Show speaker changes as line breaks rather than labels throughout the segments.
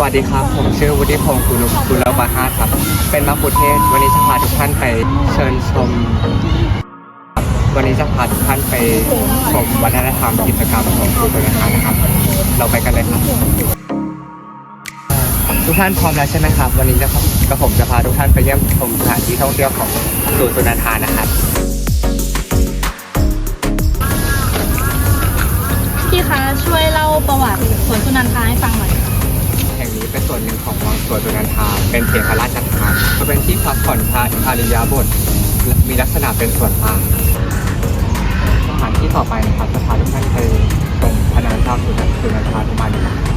สวัสดีครับ ผมชื่อวุฒิพงศ์คุณคุณลวาฮาครับ เป็นมักคุเทศ วันนี้จะพาทุกท่านไปเชิญชม วันนี้จะพาทุกท่านไปชมวัฒนธรรมกิจกรรมของครูเป็นทานะครับ เราไปกันเลยครับ ทุกท่านพร้อมแล้วใช่ไหมครับ วันนี้จะกระผมจะพาทุกท่านไปเยี่ยมชมสถานที่ท่องเที่ยวของสวนสุนันทานะครับ
พี่คะช่วยเล่าประวัติสวนสุนันทาให้ฟังหน่อย
แห่งนี้เป็นส่วนหนึ่งของวังสวนสุนันทา เป็นเทพราชทานก็เป็นที่พักผ่อนพระอาริยบทมีลักษณะเป็นสวนป่าสถานที่ต่อไปนะครับจะพาทุกท่านไปชมพระนางเจ้าสุนันสุนันทากุมานี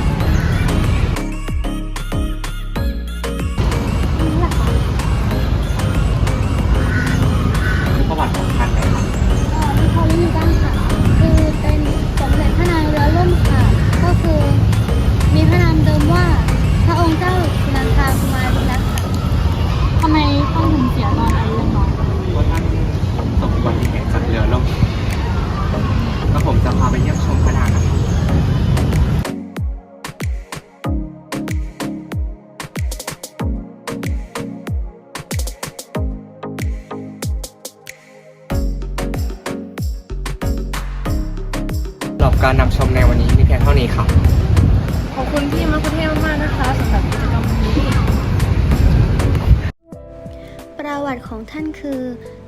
ผมจะพาไปเยี่ยมชมพระนางนะครับสำหรับการนำชมในวันนี้มีเพียงเท่านี้ ระ
วั
ติของท่านคือ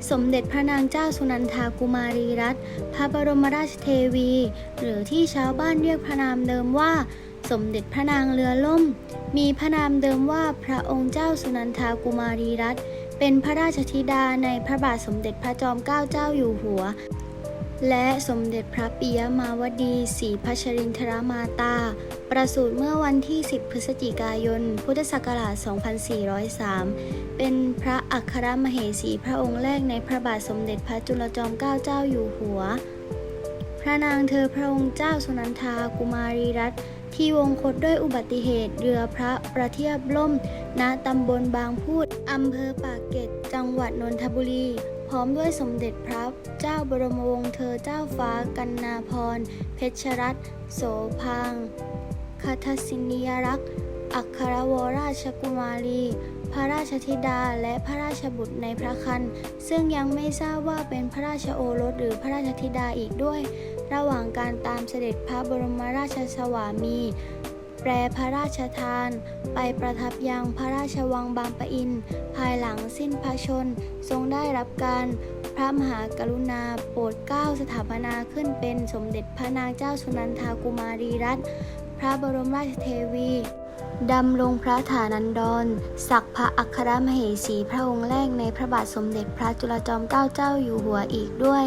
สมเด็จพระนางเจ้าสุนันทากุมารีรัตน์พระบรมราชเทวี หรือที่ชาวบ้านเรียกพระนามเดิมว่า สมเด็จพระนางเรือล่ม มีพระนามเดิมว่าพระองค์เจ้าสุนันทากุมารีรัตน์เป็นพระราชธิดาในพระบาทสมเด็จพระจอมเกล้าเจ้าอยู่หัว และสมเด็จพระปิยมาวดีศรีพัชรินทรมาตา ประสูติเมื่อวันที่ 10 พฤศจิกายน พุทธศักราช 2403 เป็นพระอัครมเหสีพระองค์แรกในพระบาทสมเด็จพระจุลจอมเกล้าเจ้าอยู่หัว พระนางเธอพระองค์เจ้าสุนันทากุมารีรัตน์ที่วงคตด้วยอุบัติเหตุเรือพระประเทียบล่ม ณ ตำบลบางพูด อำเภอปากเกร็ด จังหวัดนนทบุรี ร้อมด้วยสมเด็จพระเจ้าบรมวงศ์เธอเจ้าฟ้ากันนาพร เพชรรัตน์โสพางคทัศินียรักษ์ อัครวราชกุมารี พระราชธิดาและพระราชบุตรในพระคัน ซึ่งยังไม่ทราบว่าเป็นพระราชโอรสหรือพระราชธิดาอีกด้วย ระหว่างการตามเสด็จพระบรมราชสวามี แปรพระราชทาน ไปประทับยังพระราชวังบางปะอิน ภายหลังสิ้นพระชน ทรงได้รับการพระมหากรุณาโปรดเกล้าสถาปนาขึ้นเป็นสมเด็จพระนางเจ้าสุนันทากุมารีรัตน์พระบรมราชเทวีดำรงพระฐานันดรศักพระอัครมเหสีพระองค์แรกในพระบาทสมเด็จพระจุลจอมเกล้าเจ้าอยู่หัวอีกด้วย